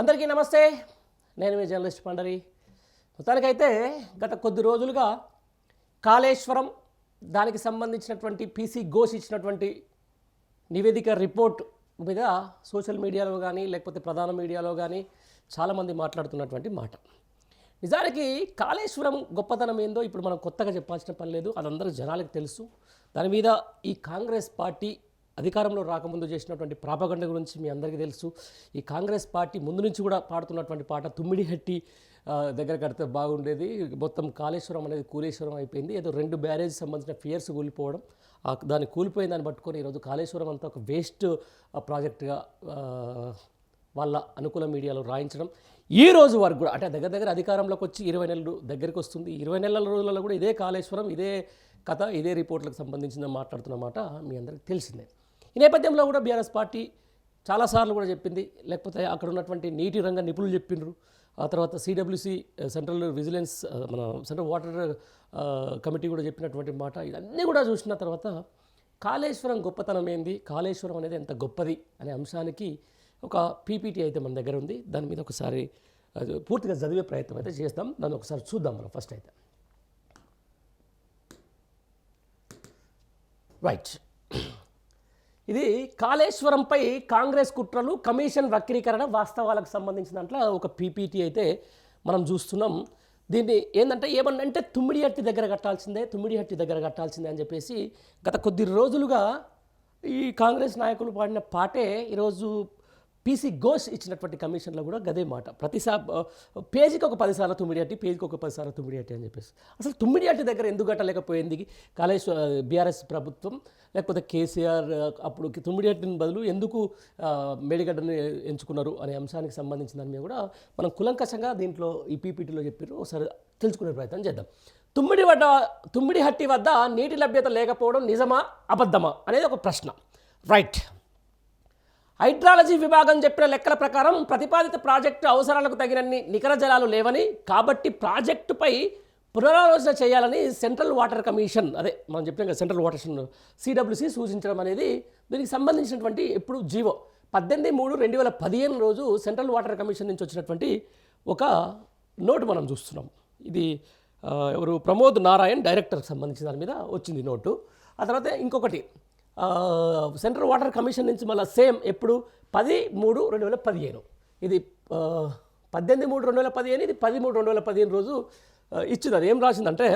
అందరికీ నమస్తే నేను మీ జర్నలిస్ట్ పండరి మొత్తానికైతే గత కొద్ది రోజులుగా కాళేశ్వరం దానికి సంబంధించినటువంటి పీసీ ఘోష్ ఇచ్చినటువంటి నివేదిక రిపోర్ట్ మీద సోషల్ మీడియాలో కానీ లేకపోతే ప్రధాన మీడియాలో కానీ చాలామంది మాట్లాడుతున్నటువంటి మాట నిజానికి కాళేశ్వరం గొప్పతనం ఏందో ఇప్పుడు మనం కొత్తగా చెప్పాల్సిన పని లేదు అదందరూ జనాలకు తెలుసు దాని మీద ఈ కాంగ్రెస్ పార్టీ అధికారంలో రాకముందు చేసినటువంటి ప్రాపగండ గురించి మీ అందరికీ తెలుసు ఈ కాంగ్రెస్ పార్టీ ముందు నుంచి కూడా పాడుతున్నటువంటి పాట తుమ్మిడిహట్టి దగ్గర కడితే బాగుండేది మొత్తం కాళేశ్వరం అనేది కూలేశ్వరం అయిపోయింది ఏదో రెండు బ్యారేజ్ సంబంధించిన ఫియర్స్ కూలిపోవడం దాన్ని కూలిపోయిన దాన్ని పట్టుకొని ఈరోజు కాళేశ్వరం అంతా ఒక వేస్ట్ ప్రాజెక్ట్గా వాళ్ళ అనుకూల మీడియాలో రాయించడం ఈ రోజు వరకు కూడా అంటే దగ్గర దగ్గర అధికారంలోకి వచ్చి ఇరవై నెలలు దగ్గరికి వస్తుంది ఇరవై నెలల రోజులలో కూడా ఇదే కాళేశ్వరం ఇదే కథ ఇదే రిపోర్ట్లకు సంబంధించిన మాట్లాడుతున్నమాట మీ అందరికి తెలిసిందే ఈ నేపథ్యంలో కూడా బీఆర్ఎస్ పార్టీ చాలాసార్లు కూడా చెప్పింది లేకపోతే అక్కడ ఉన్నటువంటి నీటి రంగ నిపుణులు చెప్పిండ్రు ఆ తర్వాత సిడబ్ల్యూసి సెంట్రల్ విజిలెన్స్ మన సెంట్రల్ వాటర్ కమిటీ కూడా చెప్పినటువంటి మాట ఇవన్నీ కూడా చూసిన తర్వాత కాళేశ్వరం గొప్పతనం ఏంది కాళేశ్వరం అనేది ఎంత గొప్పది అనే అంశానికి ఒక పీపీటీ అయితే మన దగ్గర ఉంది దాని మీద ఒకసారి పూర్తిగా చదివే ప్రయత్నం అయితే చేస్తాం దాన్ని ఒకసారి చూద్దాం మనం ఫస్ట్ అయితే రైట్ ఇది కాళేశ్వరంపై కాంగ్రెస్ కుట్రలు కమిషన్ వక్రీకరణ వాస్తవాలకు సంబంధించిన దాంట్లో ఒక పీపీటీ అయితే మనం చూస్తున్నాం దీన్ని ఏంటంటే ఏమన్నంటే తుమ్మిడిహట్టి దగ్గర కట్టాల్సిందే తుమ్మిడిహట్టి దగ్గర కట్టాల్సిందే అని చెప్పేసి గత కొద్ది రోజులుగా ఈ కాంగ్రెస్ నాయకులు పాడిన పాటే ఈరోజు పీసీ ఘోష్ ఇచ్చినటువంటి కమిషన్లో కూడా గదే మాట ప్రతిసా పేజీకి ఒక పదిసార్లు తుమ్మిడి అట్టి పేజీకి ఒక పదిసార్లు తుమ్మిడి అట్టి అని చెప్పేసి అసలు తుమ్మిడి అట్టి దగ్గర ఎందుకు గట్టలేకపోయింది కాళేశ్వర బీఆర్ఎస్ ప్రభుత్వం లేకపోతే కేసీఆర్ అప్పుడు తుమ్మిడి అట్టిని బదులు ఎందుకు మేడిగడ్డను ఎంచుకున్నారు అనే అంశానికి సంబంధించిన దాని మీద కూడా మనం కులంకషంగా దీంట్లో ఈ పీపీటీలో చెప్పారు ఒకసారి తెలుసుకునే ప్రయత్నం చేద్దాం తుమ్మిడి వడ్డ తుమ్మిడి హట్టి వద్ద నీటి లభ్యత లేకపోవడం నిజమా అబద్ధమా అనేది ఒక ప్రశ్న రైట్ హైడ్రాలజీ విభాగం చెప్పిన లెక్కల ప్రకారం ప్రతిపాదిత ప్రాజెక్టు అవసరాలకు తగినన్ని నికర జలాలు లేవని కాబట్టి ప్రాజెక్టుపై పునరాలోచన చేయాలని సెంట్రల్ వాటర్ కమిషన్ అదే మనం చెప్పిన కదా సెంట్రల్ వాటర్ సిడబ్ల్యూసి సూచించడం అనేది దీనికి సంబంధించినటువంటి ఎప్పుడు జీవో పద్దెనిమిది మూడు రెండు వేల పదిహేను రోజు సెంట్రల్ వాటర్ కమిషన్ నుంచి వచ్చినటువంటి ఒక నోటు మనం చూస్తున్నాం ఇది ఎవరు ప్రమోద్ నారాయణ్ డైరెక్టర్కి సంబంధించిన దాని మీద వచ్చింది నోటు ఆ తర్వాత ఇంకొకటి సెంట్రల్ వాటర్ కమిషన్ నుంచి మళ్ళీ సేమ్ ఎప్పుడు పది మూడు రెండు వేల పదిహేను ఇది పద్దెనిమిది మూడు రెండు వేల పదిహేను ఇది పది మూడు రెండు వేల పదిహేను రోజు ఇచ్చింది అది ఏం రాసిందంటే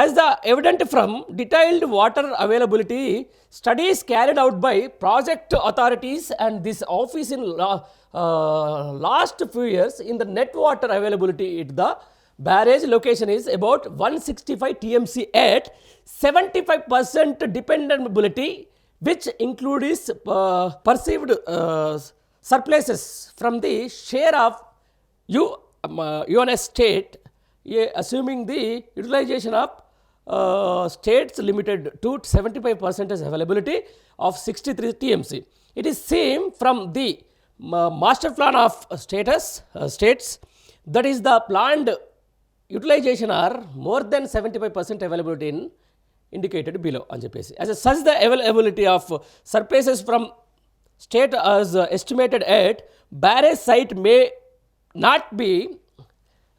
as the evident from detailed water availability studies carried out by project authorities and this office in last few years in the net water availability it the barrage location is about 165 TMC at 75% dependability which includes uh, perceived uh, surpluses from the share of U, um, uh, UNS state uh, assuming the utilization of uh, states limited to 75% as availability of 63 TMC. It is same from the uh, master plan of status uh, states that is the planned utilization are more than 75% availability in indicated below అని చెప్పేసి as such the availability of surpluses from state as uh, estimated at barrage site may not be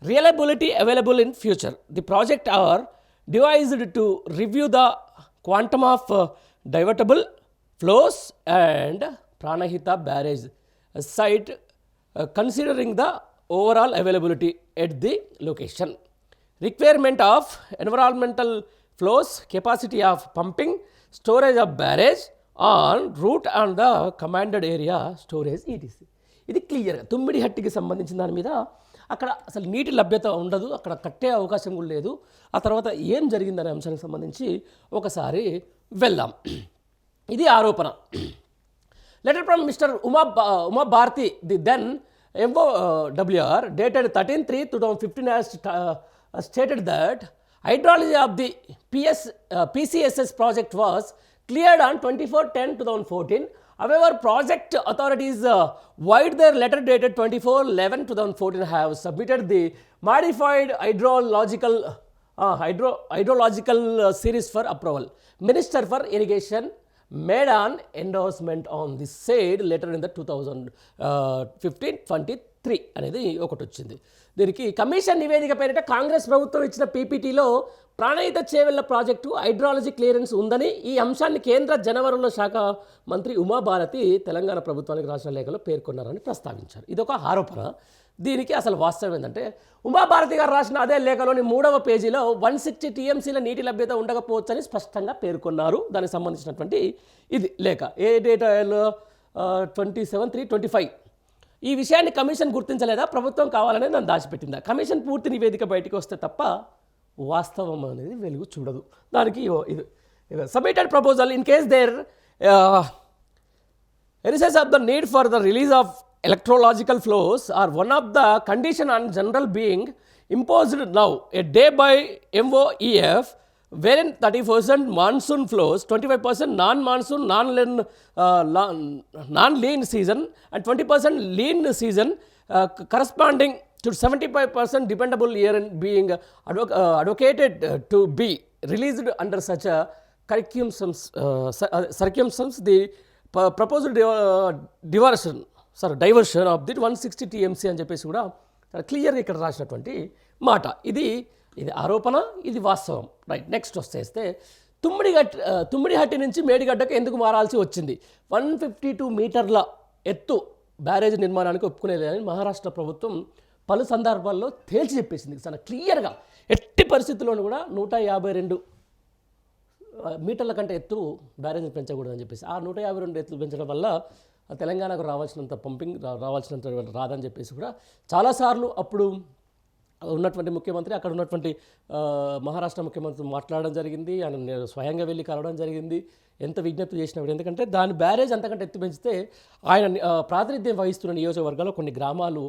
reliability available in future the project are devised to review the quantum of uh, divertible flows and pranahita barrage site uh, considering at the location requirement of environmental flows capacity of pumping storage of barrage on route and the commanded area storage ETC ఇది క్లియర్గా తుమ్మిడి హట్టికి సంబంధించిన దాని మీద అక్కడ అసలు నీటి లభ్యత ఉండదు అక్కడ కట్టే అవకాశం కూడా లేదు ఆ తర్వాత ఏం జరిగిందనే అంశానికి సంబంధించి ఒకసారి వెళ్దాం ఇది ఆరోపణ letter from mister Uma Uma Bharati the then MWR uh, dated 13 3 2015 has uh, stated that hydrology of the PS, uh, PCSS project was cleared on 24 10 2014. However, project authorities uh, their letter dated 24 11 2014 have submitted the modified hydrological uh, hydro, hydrological uh, series for approval. Minister for Irrigation made an endorsement on this said later in the 2015-20 three అనేది ఒకటి వచ్చింది దీనికి commission నివేదిక పేరిట కాంగ్రెస్ ప్రభుత్వం ఇచ్చిన పీపీటీలో Pranahita Chevella project hydrology clearance ఉందని ఈ అంశాన్ని కేంద్ర జనవరుల శాఖ మంత్రి ఉమాభారతి తెలంగాణ ప్రభుత్వానికి రాసిన లేఖలో పేర్కొన్నారని ప్రస్తావించారు ఇది ఒక ఆరోపణ దీనికి అసలు వాస్తవం ఏంటంటే ఉమాభారతి గారు రాసిన అదే లేఖలోని మూడవ పేజీలో వన్ సిక్స్టీ టీఎంసీల నీటి లభ్యత ఉండకపోవచ్చని స్పష్టంగా పేర్కొన్నారు దానికి సంబంధించినటువంటి ఇది లేఖ ఏ డేటాలో twenty seven three twenty five ఈ విషయాన్ని కమిషన్ గుర్తించలేదా ప్రభుత్వం కావాలనే నన్ను దాచిపెట్టిందా కమిషన్ పూర్తి నివేదిక బయటకు వస్తే తప్ప వాస్తవం అనేది వెలుగు చూడదు దానికి ఇది submitted proposal in case there arises of the need for the release of hydrological flows are one of the condition on general being imposed now a day by MoEF wherein thirty percent monsoon flows twenty five percent non monsoon non lean non lean season and twenty percent lean season corresponding to seventy five percent dependable year in being advo advocated to be released under such circumstances circumstances the proposal div diversion sir diversion of the one sixty TMC అని చెప్పేసి కూడా క్లియర్గా ఇక్కడ రాసినటువంటి మాట ఇది ఇది ఆరోపణ ఇది వాస్తవం రైట్ నెక్స్ట్ వస్తేస్తే తుమ్మిడిగట్ తుమ్మిడిహట్టి నుంచి మేడిగడ్డకు ఎందుకు మారాల్సి వచ్చింది వన్ ఫిఫ్టీ టూ మీటర్ల ఎత్తు బ్యారేజ్ నిర్మాణానికి ఒప్పుకునేదని మహారాష్ట్ర ప్రభుత్వం పలు సందర్భాల్లో తేల్చి చెప్పేసింది చాలా క్లియర్గా ఎట్టి పరిస్థితుల్లోనూ కూడా నూట యాభై రెండు మీటర్ల కంటే ఎత్తు బ్యారేజ్ పెంచకూడదని చెప్పేసి ఆ నూట యాభై రెండు ఎత్తులు పెంచడం వల్ల తెలంగాణకు రావాల్సినంత పంపింగ్ రావాల్సినంత రాదని చెప్పేసి కూడా చాలాసార్లు అప్పుడు ఉన్నటువంటి ముఖ్యమంత్రి అక్కడ ఉన్నటువంటి మహారాష్ట్ర ముఖ్యమంత్రి మాట్లాడడం జరిగింది ఆయన స్వయంగా వెళ్ళి కలవడం జరిగింది ఎంత విజ్ఞప్తి చేసినప్పుడు ఎందుకంటే దాని బ్యారేజ్ అంతకంటే ఎత్తి పెంచితే ఆయన ప్రాతినిధ్యం వహిస్తున్న నియోజకవర్గంలో కొన్ని గ్రామాలు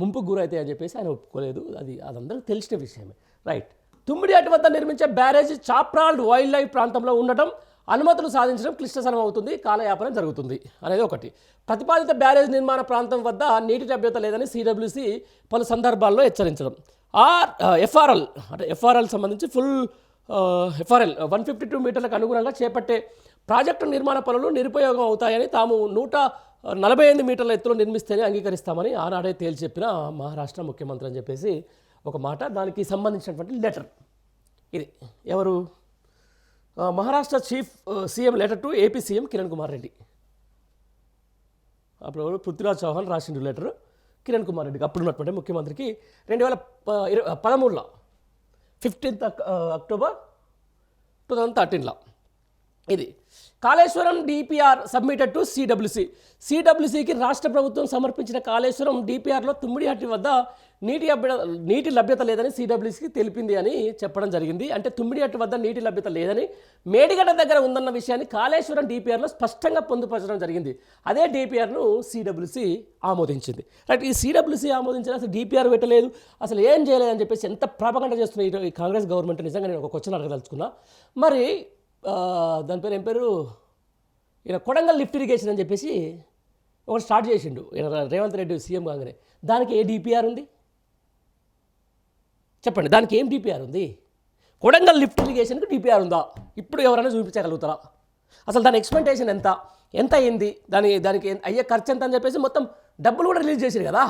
ముంపుకు గురైతాయి అని చెప్పేసి ఆయన ఒప్పుకోలేదు అది అదందరికీ తెలిసిన విషయమే రైట్ తుమ్మిడి అటు వద్ద నిర్మించే బ్యారేజ్ చాప్రాల్డ్ వైల్డ్ లైఫ్ ప్రాంతంలో ఉండటం అనుమతులు సాధించడం క్లిష్టతరం అవుతుంది కాలయాపన జరుగుతుంది అనేది ఒకటి ప్రతిపాదిత బ్యారేజ్ నిర్మాణ ప్రాంతం వద్ద నీటి లభ్యత లేదని సిడబ్ల్యూసి పలు సందర్భాల్లో హెచ్చరించడం ఆర్ ఎఫ్ఆర్ఎల్ అంటే ఎఫ్ఆర్ఎల్ సంబంధించి full FRL one fifty two మీటర్లకు అనుగుణంగా చేపట్టే ప్రాజెక్టు నిర్మాణ పనులు నిరుపయోగం అవుతాయని తాము నూట నలభై ఎనిమిది మీటర్ల ఎత్తులో నిర్మిస్తేనే అంగీకరిస్తామని ఆనాడే తేల్చి చెప్పిన మహారాష్ట్ర ముఖ్యమంత్రి అని చెప్పేసి ఒక మాట దానికి సంబంధించినటువంటి లెటర్ ఇది ఎవరు Maharashtra chief CM letter to AP CM Kiran Kumar Reddy అప్పుడు పృథ్వీరాజ్ చౌహాన్ రాసిన లెటర్ కిరణ్ కుమార్ రెడ్డికి అప్పుడు ఉన్నటువంటి ముఖ్యమంత్రికి రెండు వేల ఇరవై పదమూడులో ఫిఫ్టీన్త్ అక్టోబర్ టూ థౌజండ్ థర్టీన్లో ఇది Kaleshwaram DPR submitted to CWC సిడబ్ల్యూసికి రాష్ట్ర ప్రభుత్వం సమర్పించిన కాళేశ్వరం డిపిఆర్లో తుమ్మిడిహట్టి వద్ద నీటి అభ్య నీటి లభ్యత లేదని సిడబ్ల్యూసికి తెలిపింది అని చెప్పడం జరిగింది అంటే తుమ్మిడిహట్టు వద్ద నీటి లభ్యత లేదని మేడిగడ్డ దగ్గర ఉందన్న విషయాన్ని కాళేశ్వరం డిపిఆర్లో స్పష్టంగా పొందుపరచడం జరిగింది అదే డిపిఆర్ను సిడబ్ల్యూసి ఆమోదించింది రైట్ ఈ సిడబ్ల్యూసి ఆమోదించిన అసలు డిపిఆర్ పెట్టలేదు అసలు ఏం చేయలేదని చెప్పేసి ఎంత ప్రాపగంట చేస్తున్నాయి ఈ కాంగ్రెస్ గవర్నమెంట్ నిజంగా నేను ఒక క్వశ్చన్ అడగదలుచుకున్నా మరి దాని పేరు ఏం పేరు ఈయన కొడంగల్ లిఫ్ట్ ఇరిగేషన్ అని చెప్పేసి ఒకటి స్టార్ట్ చేసిండు ఈయన రేవంత్ రెడ్డి సీఎం కాగానే దానికి ఏ డిపిఆర్ ఉంది చెప్పండి దానికి ఏం డిపిఆర్ ఉంది కొడంగల్ లిఫ్ట్ ఇరిగేషన్కి డిపిఆర్ ఉందా ఇప్పుడు ఎవరైనా చూపించగలుగుతారా అసలు దాని ఎక్స్పెక్టేషన్ ఎంత ఎంత అయింది దాని దానికి అయ్యే ఖర్చు ఎంత అని చెప్పేసి మొత్తం డబ్బులు కూడా రిలీజ్ చేశారు కదా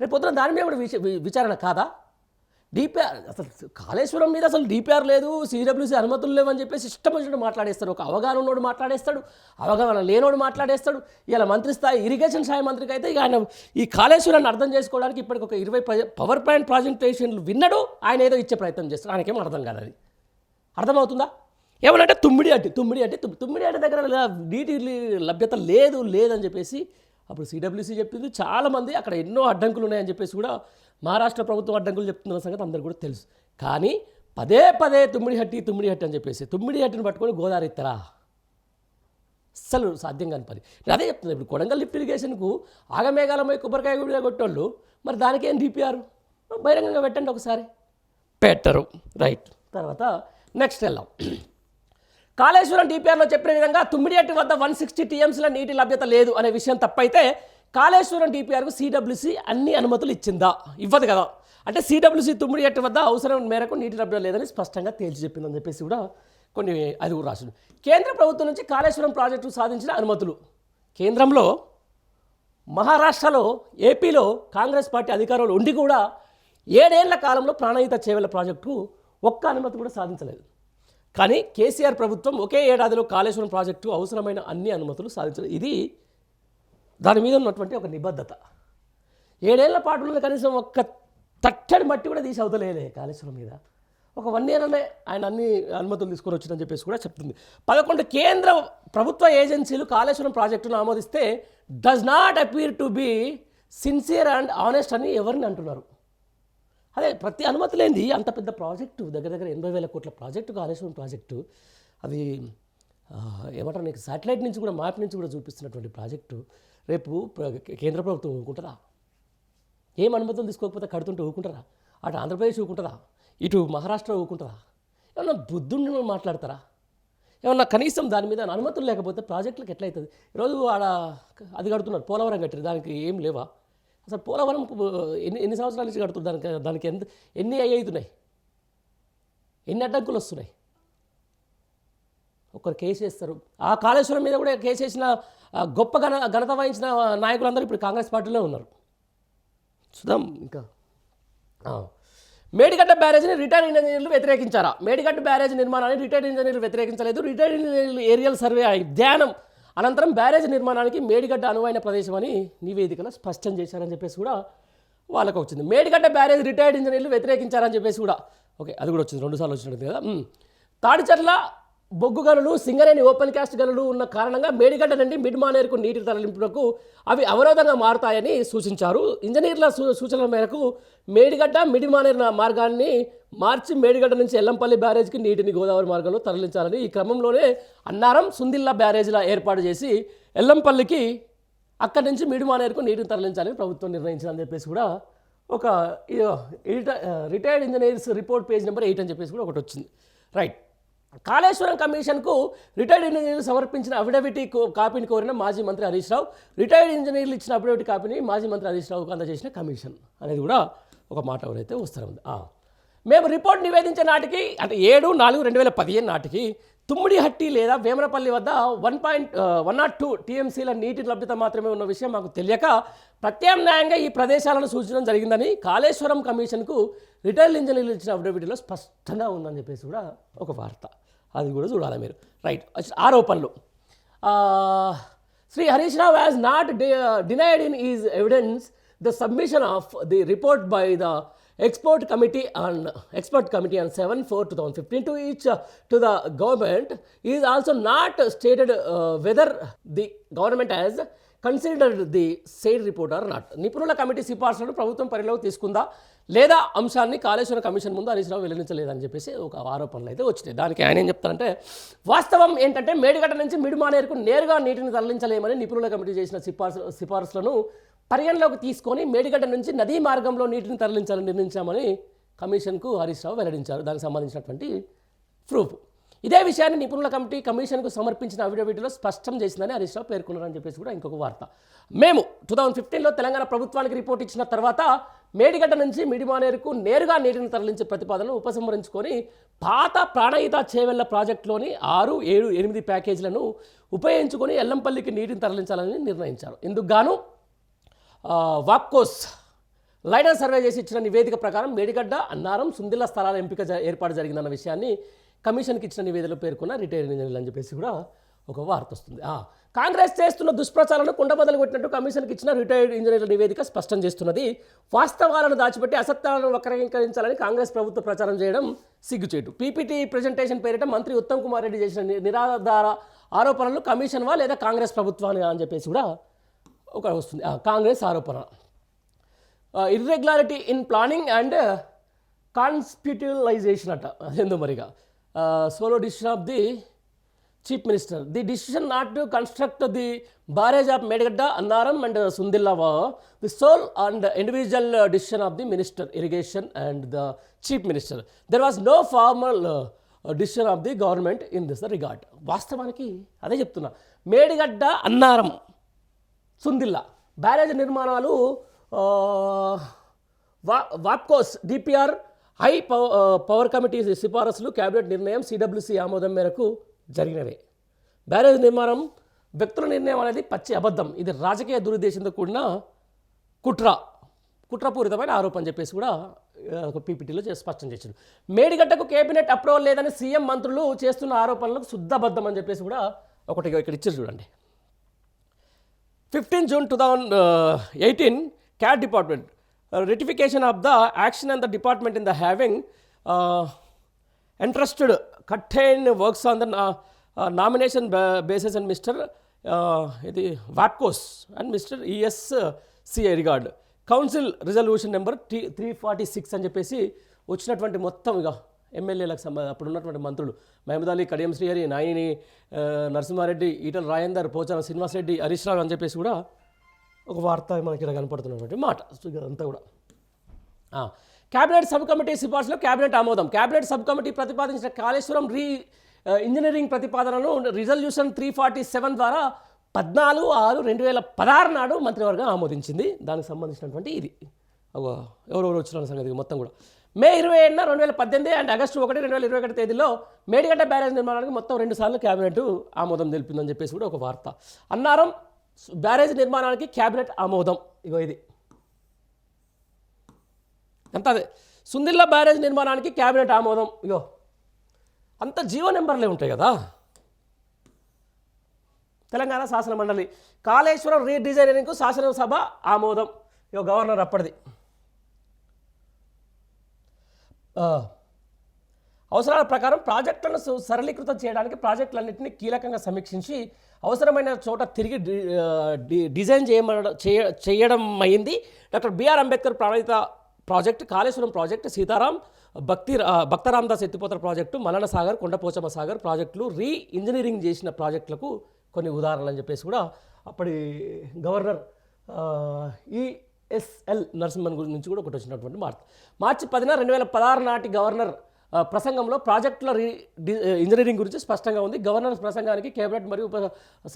రేపు పొద్దున దాని మీద కూడా విచారణ కాదా డిపిఆర్ అసలు కాళేశ్వరం మీద అసలు డిపిఆర్ లేదు సిడబ్ల్యూసీ అనుమతులు లేవని చెప్పేసి ఇష్టం వచ్చినట్టు మాట్లాడేస్తాడు ఒక అవగాహన ఉన్నోడు మాట్లాడేస్తాడు అవగాహన లేనోడు మాట్లాడేస్తాడు ఇలా మంత్రి స్థాయి ఇరిగేషన్ శాఖ మంత్రికి అయితే ఆయన ఈ కాళేశ్వరాన్ని అర్థం చేసుకోవడానికి ఇప్పటికి ఒక ఇరవై పవర్ పాయింట్ ప్రజెంటేషన్లు విన్నాడు ఆయన ఏదో ఇచ్చే ప్రయత్నం చేస్తాడు ఆయనకేమో అర్థం కాదు అది అర్థమవుతుందా ఏమనంటే తుమ్మిడి అంటే తుమ్మిడి అంటే తుమ్మిడి అట్టి దగ్గర నీటి లభ్యత లేదు లేదని చెప్పేసి అప్పుడు సిడబ్ల్యూసీ చెప్పింది చాలామంది అక్కడ ఎన్నో అడ్డంకులు ఉన్నాయని చెప్పేసి కూడా మహారాష్ట్ర ప్రభుత్వం అడ్డంకులు చెప్తున్న సంగతి అందరు కూడా తెలుసు కానీ పదే పదే తుమ్మిడి హట్టి తుమ్మిడి హట్టి అని చెప్పేసి తుమ్మిడి హట్టిని పట్టుకొని గోదావరి ఎత్తరా అస్సలు సాధ్యం కాని పని నేను అదే చెప్తున్నాను ఇప్పుడు కొడంగల్ లిఫ్ట్ ఇరిగేషన్కు ఆగమేఘాలమై కొబ్బరికాయ గుడి కొట్టోళ్ళు మరి దానికేం డిపిఆర్ బహిరంగంగా పెట్టండి ఒకసారి పెట్టరు రైట్ తర్వాత నెక్స్ట్ వెళ్ళాం కాళేశ్వరం డిపిఆర్లో చెప్పిన విధంగా తుమ్మిడియట్టు వద్ద వన్ సిక్స్టీ టీఎంసీల నీటి లభ్యత లేదు అనే విషయం తప్పైతే కాళేశ్వరం డిపిఆర్కు సిడబ్ల్యూసీ అన్ని అనుమతులు ఇచ్చిందా ఇవ్వదు కదా అంటే సిడబ్ల్యూసీ తుమ్మిడియట్టు వద్ద అవసరం మేరకు నీటి లభ్యత లేదని స్పష్టంగా తేల్చి చెప్పిందని చెప్పేసి కూడా కొన్ని అది కూడా రాసింది కేంద్ర ప్రభుత్వం నుంచి కాళేశ్వరం ప్రాజెక్టు సాధించిన అనుమతులు కేంద్రంలో మహారాష్ట్రలో ఏపీలో కాంగ్రెస్ పార్టీ అధికారంలో ఉండి కూడా ఏడేళ్ల కాలంలో ప్రాణహిత చేవల ప్రాజెక్టు ఒక్క అనుమతి కూడా సాధించలేదు కానీ కేసీఆర్ ప్రభుత్వం ఒకే ఏడాదిలో కాళేశ్వరం ప్రాజెక్టు అవసరమైన అన్ని అనుమతులు సాధించడం ఇది దాని మీద ఉన్నటువంటి ఒక నిబద్ధత ఏడేళ్ల పాటు ఉన్న కనీసం ఒక్క తట్టడి మట్టి కూడా తీసి అవతలేదే కాళేశ్వరం మీద ఒక వన్ ఇయర్ అనే ఆయన అన్ని అనుమతులు తీసుకొని వచ్చిందని చెప్పేసి కూడా చెప్తుంది పదకొండు కేంద్ర ప్రభుత్వ ఏజెన్సీలు కాళేశ్వరం ప్రాజెక్టును ఆమోదిస్తే does not appear to be sincere and honest అని ఎవరిని అంటున్నారు అదే ప్రతి అనుమతి లేనిది అంత పెద్ద ప్రాజెక్టు దగ్గర దగ్గర ఎనభై వేల కోట్ల ప్రాజెక్టు కాళేశ్వరం ప్రాజెక్టు అది ఏమంటారు నీకు శాటిలైట్ నుంచి కూడా మ్యాప్ నుంచి కూడా చూపిస్తున్నటువంటి ప్రాజెక్టు రేపు కేంద్ర ప్రభుత్వం ఊరుకుంటారా ఏం అనుమతులు తీసుకోకపోతే కడుతుంటే ఊరుకుంటారా అటు ఆంధ్రప్రదేశ్ ఊరుకుంటారా ఇటు మహారాష్ట్ర ఊరుకుంటారా ఏమన్నా బుద్ధుడిని మాట్లాడతారా ఏమన్నా కనీసం దాని మీద అనుమతులు లేకపోతే ప్రాజెక్టులకు ఎట్లయితుంది ఈరోజు ఆడ అది కడుతున్నారు పోలవరం కట్టారు దానికి ఏం లేవా అసలు పోలవరం ఎన్ని ఎన్ని సంవత్సరాల నుంచి కడుతుంది దానికి దానికి ఎంత ఎన్ని అయ్యవుతున్నాయి ఎన్ని అడ్డంకులు వస్తున్నాయి ఒకరు కేసు వేస్తారు ఆ కాళేశ్వరం మీద కూడా కేసు వేసిన గొప్ప ఘన ఘనత వహించిన నాయకులందరూ ఇప్పుడు కాంగ్రెస్ పార్టీలో ఉన్నారు చూద్దాం ఇంకా మేడిగడ్డ బ్యారేజ్ని రిటైర్డ్ ఇంజనీర్లు వ్యతిరేకించారా మేడిగడ్డ బ్యారేజ్ నిర్మాణాన్ని రిటైర్డ్ ఇంజనీర్లు వ్యతిరేకించలేదు రిటైర్డ్ ఇంజనీర్లు ఏరియల్ సర్వే ధ్యానం అనంతరం బ్యారేజ్ నిర్మాణానికి మేడిగడ్డ అనువైన ప్రదేశం అని నివేదికలో స్పష్టం చేశారని చెప్పేసి కూడా వాళ్ళకు వచ్చింది మేడిగడ్డ బ్యారేజ్ రిటైర్డ్ ఇంజనీర్లు వ్యతిరేకించారని చెప్పేసి కూడా ఓకే అది కూడా వచ్చింది రెండుసార్లు వచ్చినట్టు కదా తాడిచెట్ల బొగ్గు గనులు సింగరేణి ఓపెన్ క్యాస్ట్ గనులు ఉన్న కారణంగా మేడిగడ్డ నుండి మిడ్మానేరుకు నీటి తరలింపులకు అవి అవరోధంగా మారుతాయని సూచించారు ఇంజనీర్ల సూచనల మేరకు మేడిగడ్డ మిడిమానేరు మార్గాన్ని మార్చి మేడిగడ్డ నుంచి ఎల్లంపల్లి బ్యారేజ్కి నీటిని గోదావరి మార్గంలో తరలించాలని ఈ క్రమంలోనే అన్నారం సుందిల్లా బ్యారేజ్ల ఏర్పాటు చేసి ఎల్లంపల్లికి అక్కడి నుంచి మిడిమానేరుకు నీటిని తరలించాలని ప్రభుత్వం నిర్ణయించిందని చెప్పేసి కూడా ఒక retired engineers report page number eight అని చెప్పేసి కూడా ఒకటి వచ్చింది రైట్ కాళేశ్వరం కమిషన్కు రిటైర్డ్ ఇంజనీర్లు సమర్పించిన అఫిడవిట్ కాపీని కోరిన మాజీ మంత్రి హరీష్ రావు రిటైర్డ్ ఇంజనీర్లు ఇచ్చిన అఫిడవిట్ కాపీని మాజీ మంత్రి హరీష్ రావుకు అందజేసిన కమిషన్ అనేది కూడా ఒక మాట ఎవరైతే వస్తారు ఉంది మేము రిపోర్ట్ నివేదించే నాటికి అంటే ఏడు నాలుగు రెండు వేల పదిహేను నాటికి తుమ్మిడిహట్టి లేదా వేమనపల్లి వద్ద one point one nought two టీఎంసీల నీటి లభ్యత మాత్రమే ఉన్న విషయం మాకు తెలియక ప్రత్యామ్నాయంగా ఈ ప్రదేశాలను సూచించడం జరిగిందని కాళేశ్వరం కమిషన్కు రిటైల్ ఇంజనీర్లు ఇచ్చిన అఫిడవిట్లో స్పష్టంగా ఉందని చెప్పేసి కూడా ఒక వార్త అది కూడా చూడాలి మీరు రైట్ ఆరోపణలు Shri Harish Rao has not denied in is evidence the submission of the report by the export committee on export committee on seven four two thousand fifteen to each to the government is also not stated whether the government has considered the said report or not నిపుణుల కమిటీ సిఫార్సులను ప్రభుత్వం పరిలోకి తీసుకుందా లేదా అంశాన్ని Kaleshwara commission ముందు హరీశ్రావు రావు వెల్లడించలేదని చెప్పేసి ఒక ఆరోపణలు అయితే వచ్చినాయి దానికి ఆయన ఏం చెప్తారంటే వాస్తవం ఏంటంటే మేడిగడ్డ నుంచి మిడిమానేరుకు నేరుగా నీటిని తరలించలేమని నిపుణుల కమిటీ చేసిన సిఫార్సు సిఫార్సులను పరిగణలోకి తీసుకొని మేడిగడ్డ నుంచి నదీ మార్గంలో నీటిని తరలించాలని నిర్ణయించామని కమిషన్కు హరీశ్రావు రావు వెల్లడించారు దానికి సంబంధించినటువంటి ప్రూఫ్ ఇదే విషయాన్ని నిపుణుల కమిటీ కమిషన్కు సమర్పించిన అఫిడవిట్లో స్పష్టం చేసిందని హరీశ్రావు రావు పేర్కొన్నారని చెప్పేసి కూడా ఇంకొక వార్త మేము టూ థౌజండ్ ఫిఫ్టీన్లో తెలంగాణ ప్రభుత్వానికి రిపోర్ట్ ఇచ్చిన తర్వాత మేడిగడ్డ నుంచి మిడిమానేరుకు నేరుగా నీటిని తరలించే ప్రతిపాదనను ఉపసంహరించుకొని పాత ప్రాణహిత చేవెళ్ల ప్రాజెక్టులోని ఆరు ఏడు ఎనిమిది ప్యాకేజీలను ఉపయోగించుకొని ఎల్లంపల్లికి నీటిని తరలించాలని నిర్ణయించారు ఇందుకు గాను వాక్కోస్ లైనర్ సర్వే చేసి ఇచ్చిన నివేదిక ప్రకారం మేడిగడ్డ అన్నారం సుందిల్ల స్థలాల ఎంపిక ఏర్పాటు జరిగిందన్న విషయాన్ని కమిషన్కి ఇచ్చిన నివేదికలో పేర్కొన్న రిటైర్ ఇంజనీర్లు అని చెప్పేసి కూడా ఒక వార్త వస్తుంది కాంగ్రెస్ చేస్తున్న దుష్ప్రచారాలను కుండబదలు కొట్టినట్టు కమిషన్కి ఇచ్చిన రిటైర్డ్ ఇంజనీర్ల నివేదిక స్పష్టం చేస్తున్నది వాస్తవాలను దాచిపెట్టి అసత్యాలను వక్రీకరించాలని కాంగ్రెస్ ప్రభుత్వ ప్రచారం చేయడం సిగ్గుచేటు పీపీటీ ప్రజెంటేషన్ పేరిట మంత్రి ఉత్తమ్ కుమార్ రెడ్డి చేసిన నిరాధార ఆరోపణలు కమిషన్ వా లేదా కాంగ్రెస్ ప్రభుత్వాన్ని అని చెప్పేసి కూడా ఒక వస్తుంది కాంగ్రెస్ ఆరోపణ irregularity in planning and conceptualization అట ఎందు మరిగా solo decision of the chief minister the decision not to construct the barrage of Medigadda Annaram and వా the sole and individual decision of the minister irrigation and the chief minister there was no formal decision of the government in this regard వాస్తవానికి అదే చెప్తున్నా Medigadda Annaram Sundilla barrage నిర్మాణాలు వా వాప్కోస్ DPR high power committee సిఫారసులు cabinet నిర్ణయం CWC ఆమోదం మేరకు జరిగినవే బ్యారేజ్ నిర్మాణం వ్యక్తుల నిర్ణయం అనేది పచ్చి అబద్ధం ఇది రాజకీయ దురుద్దేశంతో కూడిన కుట్ర కుట్రపూరితమైన ఆరోపణ అని చెప్పేసి కూడా ఒక పీపీటీలో స్పష్టం చేశారు మేడిగడ్డకు కేబినెట్ అప్రూవల్ లేదని సీఎం మంత్రులు చేస్తున్న ఆరోపణలకు శుద్ధబద్ధం అని చెప్పేసి కూడా ఒకటి ఇక్కడ ఇచ్చారు చూడండి fifteen June two thousand eighteen cat department ratification of the action and the department in the having interested certain works on the nomination basis and mister ఇది వాట్కోస్ and mister ES e CI regard council resolution number three three forty six అని చెప్పేసి వచ్చినటువంటి మొత్తం ఇక ఎమ్మెల్యేలకు సంబంధ అప్పుడు ఉన్నటువంటి మంత్రులు మహమద్ అలీ కడియం శ్రీహరి నాయిని నరసింహారెడ్డి ఈటల పోచారం పోచాన శ్రీనివాసరెడ్డి హరీష్ రావు అని చెప్పేసి కూడా ఒక వార్త మనకి ఇలా కనపడుతున్నటువంటి మాట అంతా కూడా కేబినెట్ సబ్ కమిటీ సిఫార్సులో కేబినెట్ ఆమోదం కేబినెట్ సబ్ కమిటీ ప్రతిపాదించిన కాళేశ్వరం రీ ఇంజనీరింగ్ ప్రతిపాదనను రిజల్యూషన్ త్రీ ఫార్టీ సెవెన్ ద్వారా పద్నాలుగు ఆరు రెండు వేల పదహారు నాడు మంత్రివర్గం ఆమోదించింది దానికి సంబంధించినటువంటి ఇది ఎవరెవరు వచ్చిన సంగతి మొత్తం కూడా మే ఇరవై ఏడున రెండు వేల పద్దెనిమిది అండ్ ఆగస్టు ఒకటి రెండు వేల ఇరవై ఒకటి తేదీలో మేడిగడ్డ బ్యారేజ్ నిర్మాణానికి మొత్తం రెండు సార్లు కేబినెట్ ఆమోదం తెలిపిందని చెప్పేసి కూడా ఒక వార్త అన్నారం బ్యారేజ్ నిర్మాణానికి కేబినెట్ ఆమోదం ఇగో ఇది ఎంత అదే సుందిల్లా బ్యారేజ్ నిర్మాణానికి క్యాబినెట్ ఆమోదం ఇగో అంత జీవో నెంబర్లే ఉంటాయి కదా తెలంగాణ శాసన మండలి కాళేశ్వరం రీడిజైనింగ్కు శాసనసభ ఆమోదం ఇగో గవర్నర్ అప్పటిది అవసరాల ప్రకారం ప్రాజెక్టులను సరళీకృతం చేయడానికి ప్రాజెక్టులన్నింటినీ కీలకంగా సమీక్షించి అవసరమైన చోట తిరిగి డిజైన్ చేయడం చేయడం అయింది doctor BR Ambedkar Pranahita project Kaleshwaram project Sitaram భక్తి భక్తరామదాస్ ఎత్తిపోతల ప్రాజెక్టు మలన సాగర్ కొండపోచమ్మ సాగర్ ప్రాజెక్టులు రీ ఇంజనీరింగ్ చేసిన ప్రాజెక్టులకు కొన్ని ఉదాహరణలు అని చెప్పేసి కూడా అప్పటి గవర్నర్ ఈఎస్ఎల్ e నరసింహన్ గురించి కూడా ఒకటి వచ్చినటువంటి మార్చి మార్చి పదిన రెండు వేల పదహారు నాటి గవర్నర్ ప్రసంగంలో ప్రాజెక్టుల రీ ఇంజనీరింగ్ గురించి స్పష్టంగా ఉంది గవర్నర్ ప్రసంగానికి కేబినెట్ మరియు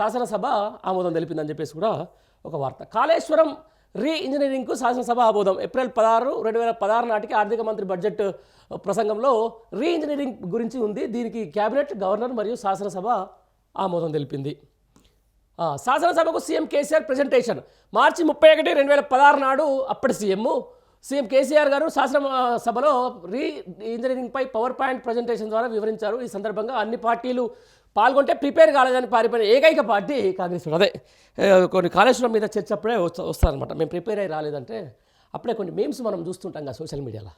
శాసనసభ ఆమోదం తెలిపిందని చెప్పేసి కూడా ఒక వార్త కాళేశ్వరం రీ ఇంజనీరింగ్కు శాసనసభ ఆమోదం ఏప్రిల్ పదహారు రెండు వేల పదహారు నాటికి ఆర్థిక మంత్రి బడ్జెట్ ప్రసంగంలో రీ ఇంజనీరింగ్ గురించి ఉంది దీనికి కేబినెట్ గవర్నర్ మరియు శాసనసభ ఆమోదం తెలిపింది శాసనసభకు సీఎం కేసీఆర్ ప్రజెంటేషన్ మార్చి ముప్పై ఒకటి రెండు వేల పదహారు నాడు అప్పటి సీఎం సీఎం కేసీఆర్ గారు శాసనసభలో రీ ఇంజనీరింగ్పై పవర్ పాయింట్ ప్రజెంటేషన్ ద్వారా వివరించారు ఈ సందర్భంగా అన్ని పార్టీలు పాల్గొంటే ప్రిపేర్ కాలేదని పారిపోయిన ఏకైక పార్టీ కాంగ్రెస్ అదే కొన్ని కాళేశ్వరం మీద చర్చ అప్పుడే వస్తారనమాట మేము ప్రిపేర్ అయ్యి రాలేదంటే అప్పుడే కొన్ని మేమ్స్ మనం చూస్తుంటాం కదా సోషల్ మీడియాలో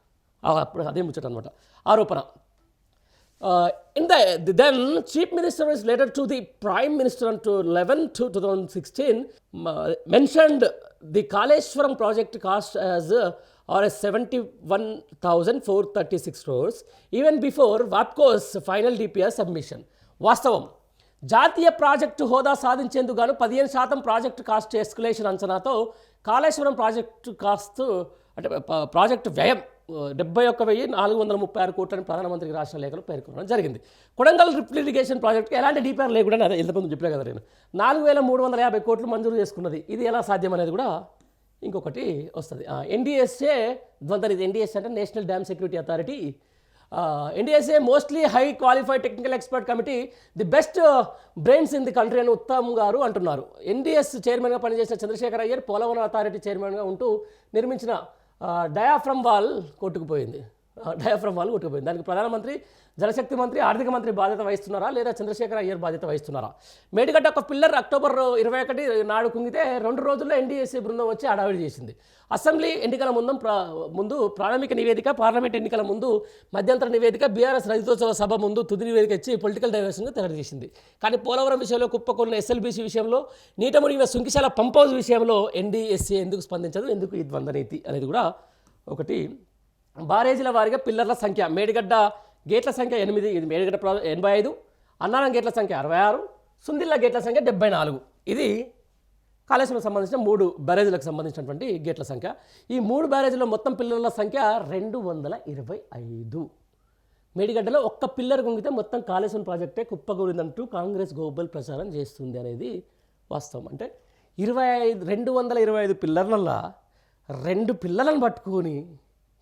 అప్పుడు అదే ముచ్చట అనమాట ఆరోపణ in the then chief minister is letter to the prime minister two eleven to two thousand sixteen mentioned the Kaleshwaram project cost as R S seventy one thousand four thirty six crores even before వాప్కోస్ final DPR submission వాస్తవం జాతీయ project హోదా సాధించేందుకు గాను పదిహేను శాతం project cost escalation అంచనాతో Kaleshwaram project cost అంటే project వ్యయం డెబ్బై ఒక్క వెయ్యి నాలుగు వందల ముప్పై ఆరు కోట్లని ప్రధానమంత్రికి రాష్ట్ర లేఖలు పేర్కొనడం జరిగింది కొడంగల్ రిప్ల్ ఇరిగేషన్ ప్రాజెక్టుకి ఎలాంటి డీపీఆర్ లేకుండా అదే ఇంతకుముందు చెప్పలే కదా నేను నాలుగు వేల మూడు వందల యాభై కోట్లు మంజూరు చేసుకున్నది ఇది ఎలా సాధ్యం అనేది కూడా ఇంకొకటి వస్తుంది ఎన్డీఎస్ఏ ద్వంద్వ ఎన్డీఎస్ అంటే national dam security authority NDSA mostly high qualified technical expert committee the best brains in the country అని ఉత్తమ్ గారు అంటున్నారు ఎన్డీఎస్ చైర్మన్గా పనిచేసిన చంద్రశేఖర్ అయ్యర్ పోలవరం అథారిటీ చైర్మన్గా ఉంటూ నిర్మించిన డయాఫ్రమ్ వాల్ కొట్టుకుపోయింది డయాఫ్రమ్ వాళ్ళు కొట్టుకుపోయింది దానికి ప్రధానమంత్రి జలశక్తి మంత్రి ఆర్థిక మంత్రి బాధ్యత వహిస్తున్నారా లేదా చంద్రశేఖర్ అయ్యర్ బాధ్యత వహిస్తున్నారా మేడిగడ్డ ఒక పిల్లర్ అక్టోబర్ ఇరవై ఒకటి నాడు కుంగితే రెండు రోజుల్లో ఎన్డీఎస్సీ బృందం వచ్చి హడావిడి చేసింది అసెంబ్లీ ఎన్నికల ముందు ముందు ప్రాథమిక నివేదిక పార్లమెంట్ ఎన్నికల ముందు మధ్యంతర నివేదిక బీఆర్ఎస్ రజతోత్సవ సభ ముందు తుది నివేదిక ఇచ్చి పొలిటికల్ డైవర్షన్గా తయారు చేసింది కానీ పోలవరం విషయంలో కుప్పకొన్న ఎస్ఎల్బీసీ విషయంలో నీట మునిగిన సుంకిశాల పంప్ హౌస్ విషయంలో ఎన్డీఎస్సీ ఎందుకు స్పందించదు ఎందుకు ఈ నీతి అనేది కూడా ఒకటి బారేజీల వారిగా పిల్లర్ల సంఖ్య మేడిగడ్డ గేట్ల సంఖ్య ఎనిమిది ఇది మేడిగడ్డ ప్రా ఎనభై ఐదు అన్నారం గేట్ల సంఖ్య అరవై ఆరు సుందిల్ల గేట్ల సంఖ్య డెబ్బై నాలుగు ఇది కాళేశ్వరం సంబంధించిన మూడు బ్యారేజీలకు సంబంధించినటువంటి గేట్ల సంఖ్య ఈ మూడు బ్యారేజీలో మొత్తం పిల్లర్ల సంఖ్య రెండు వందల ఇరవై ఐదు మేడిగడ్డలో ఒక్క పిల్లర్ గుంగితే మొత్తం కాళేశ్వరం ప్రాజెక్టే కుప్పగూరిందంటూ కాంగ్రెస్ గోబల్ ప్రచారం చేస్తుంది అనేది వాస్తవం అంటే ఇరవై ఐదు రెండు వందల ఇరవై ఐదు పిల్లర్లల్లో రెండు పిల్లలను పట్టుకొని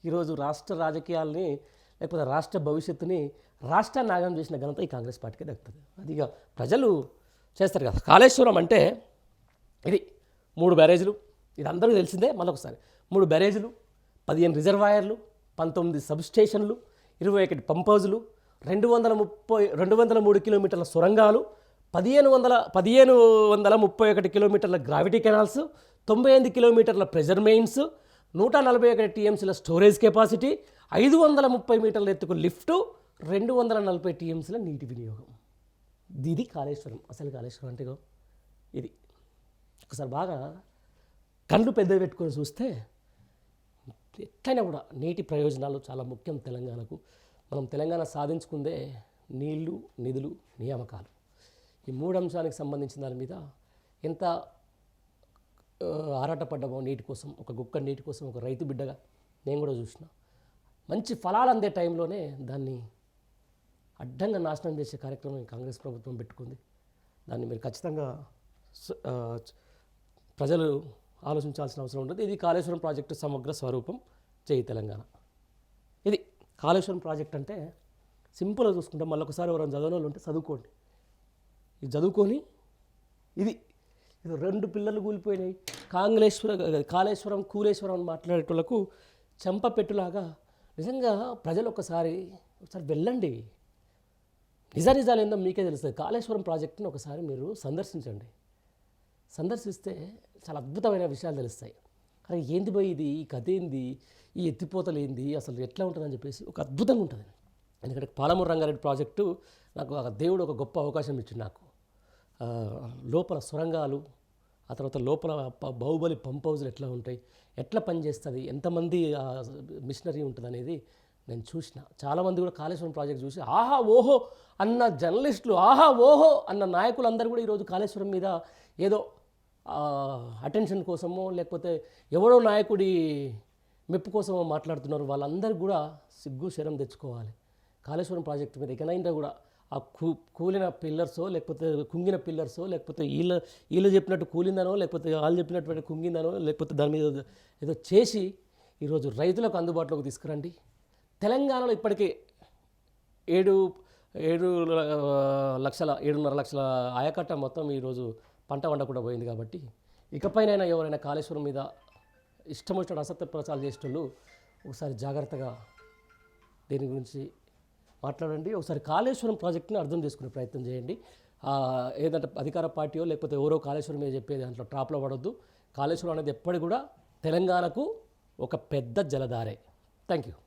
ఈరోజు రాష్ట్ర రాజకీయాల్ని లేకపోతే రాష్ట్ర భవిష్యత్తుని రాష్ట్ర నాగం చేసిన ఘనత ఈ కాంగ్రెస్ పార్టీకి దక్కుతుంది అది ఇక ప్రజలు చేస్తారు కదా కాళేశ్వరం అంటే ఇది మూడు బ్యారేజీలు ఇది అందరికీ తెలిసిందే మళ్ళొకసారి మూడు బ్యారేజీలు పదిహేను రిజర్వాయర్లు పంతొమ్మిది సబ్స్టేషన్లు ఇరవై ఒకటి పంపౌజులు రెండు వందల ముప్పై రెండు వందల మూడు కిలోమీటర్ల సొరంగాలు పదిహేను వందల పదిహేను వందల ముప్పై ఒకటి కిలోమీటర్ల గ్రావిటీ కెనాల్స్ తొంభై ఎనిమిది కిలోమీటర్ల ప్రెజర్ మెయిన్స్ నూట నలభై ఒకటి టీఎంసీల స్టోరేజ్ కెపాసిటీ ఐదు వందల ముప్పై మీటర్ల ఎత్తుకు లిఫ్టు రెండు వందల నలభై టీఎంసీల నీటి వినియోగం ఇది కాళేశ్వరం అసలు కాళేశ్వరం అంటే ఇది ఒకసారి బాగా కళ్ళు పెద్దవి పెట్టుకొని చూస్తే ఎట్లయినా కూడా నీటి ప్రయోజనాలు చాలా ముఖ్యం తెలంగాణకు మనం తెలంగాణ సాధించుకుందే నీళ్లు నిధులు నియామకాలు ఈ మూడు అంశానికి సంబంధించిన దాని మీద ఎంత ఆరాటపడ్డాము నీటి కోసం ఒక గుక్క నీటి కోసం ఒక రైతు బిడ్డగా నేను కూడా చూసిన మంచి ఫలాలు అందే టైంలోనే దాన్ని అడ్డంగా నాశనం చేసే కార్యక్రమం కాంగ్రెస్ ప్రభుత్వం పెట్టుకుంది దాన్ని మీరు ఖచ్చితంగా ప్రజలు ఆలోచించాల్సిన అవసరం ఉంటుంది ఇది కాళేశ్వరం ప్రాజెక్టు సమగ్ర స్వరూపం చేయి తెలంగాణ ఇది కాళేశ్వరం ప్రాజెక్ట్ అంటే సింపుల్గా చూసుకుంటే మళ్ళీ ఒకసారి ఎవరైనా చదవని వాళ్ళు ఉంటే చదువుకోండి ఇది చదువుకొని ఇది ఇది రెండు పిల్లలు కూలిపోయినాయి కాంగ్లేశ్వర కాళేశ్వరం కూలేశ్వరం అని మాట్లాడేటోళ్ళకు చెంపపెట్టులాగా నిజంగా ప్రజలు ఒకసారి ఒకసారి వెళ్ళండి నిజ నిజాలు ఏందో మీకే తెలుస్తుంది కాళేశ్వరం ప్రాజెక్టును ఒకసారి మీరు సందర్శించండి సందర్శిస్తే చాలా అద్భుతమైన విషయాలు తెలుస్తాయి అరే ఏంది పోయి ఇది ఈ కథ ఏంది ఈ ఎత్తిపోతలు ఏంది అసలు ఎట్లా ఉంటుందని చెప్పేసి ఒక అద్భుతంగా ఉంటుంది ఎందుకంటే పాలమూరు రంగారెడ్డి ప్రాజెక్టు నాకు దేవుడు ఒక గొప్ప అవకాశం ఇచ్చింది నాకు లోపల సొరంగాలు ఆ తర్వాత లోపల బాహుబలి పంప్ హౌజ్లు ఎట్లా ఉంటాయి ఎట్లా పనిచేస్తుంది ఎంతమంది మిషనరీ ఉంటుంది అనేది నేను చూసిన చాలామంది కూడా కాళేశ్వరం ప్రాజెక్ట్ చూసి ఆహా ఓహో అన్న జర్నలిస్టులు ఆహా ఓహో అన్న నాయకులందరూ కూడా ఈరోజు కాళేశ్వరం మీద ఏదో అటెన్షన్ కోసమో లేకపోతే ఎవరో నాయకుడి మెప్పు కోసమో మాట్లాడుతున్నారు వాళ్ళందరూ కూడా సిగ్గు శరం తెచ్చుకోవాలి కాళేశ్వరం ప్రాజెక్టు మీద ఇకనైనా కూడా ఆ కూ కూలిన పిల్లర్సో లేకపోతే కుంగిన పిల్లర్సో లేకపోతే వీళ్ళ వీళ్ళు చెప్పినట్టు కూలిందనో లేకపోతే వాళ్ళు చెప్పినటువంటి కుంగిందనో లేకపోతే దాని మీద ఏదో చేసి ఈరోజు రైతులకు అందుబాటులోకి తీసుకురండి తెలంగాణలో ఇప్పటికే ఏడు ఏడు లక్షల ఏడున్నర లక్షల ఆయకట్ట మొత్తం ఈరోజు పంట వండకుండా పోయింది కాబట్టి ఇకపైనైనా ఎవరైనా కాళేశ్వరం మీద ఇష్టం వచ్చిన అసత్య ప్రచారాలు చేసేటోళ్ళు ఒకసారి జాగ్రత్తగా దీని గురించి మాట్లాడండి ఒకసారి కాళేశ్వరం ప్రాజెక్ట్ని అర్థం చేసుకునే ప్రయత్నం చేయండి ఏదంటే అధికార పార్టీయో లేకపోతే ఎవరో కాళేశ్వరం మీద చెప్పే దాంట్లో ట్రాప్లో పడొద్దు కాళేశ్వరం అనేది ఎప్పటికి కూడా తెలంగాణకు ఒక పెద్ద జలధారే థ్యాంక్ యూ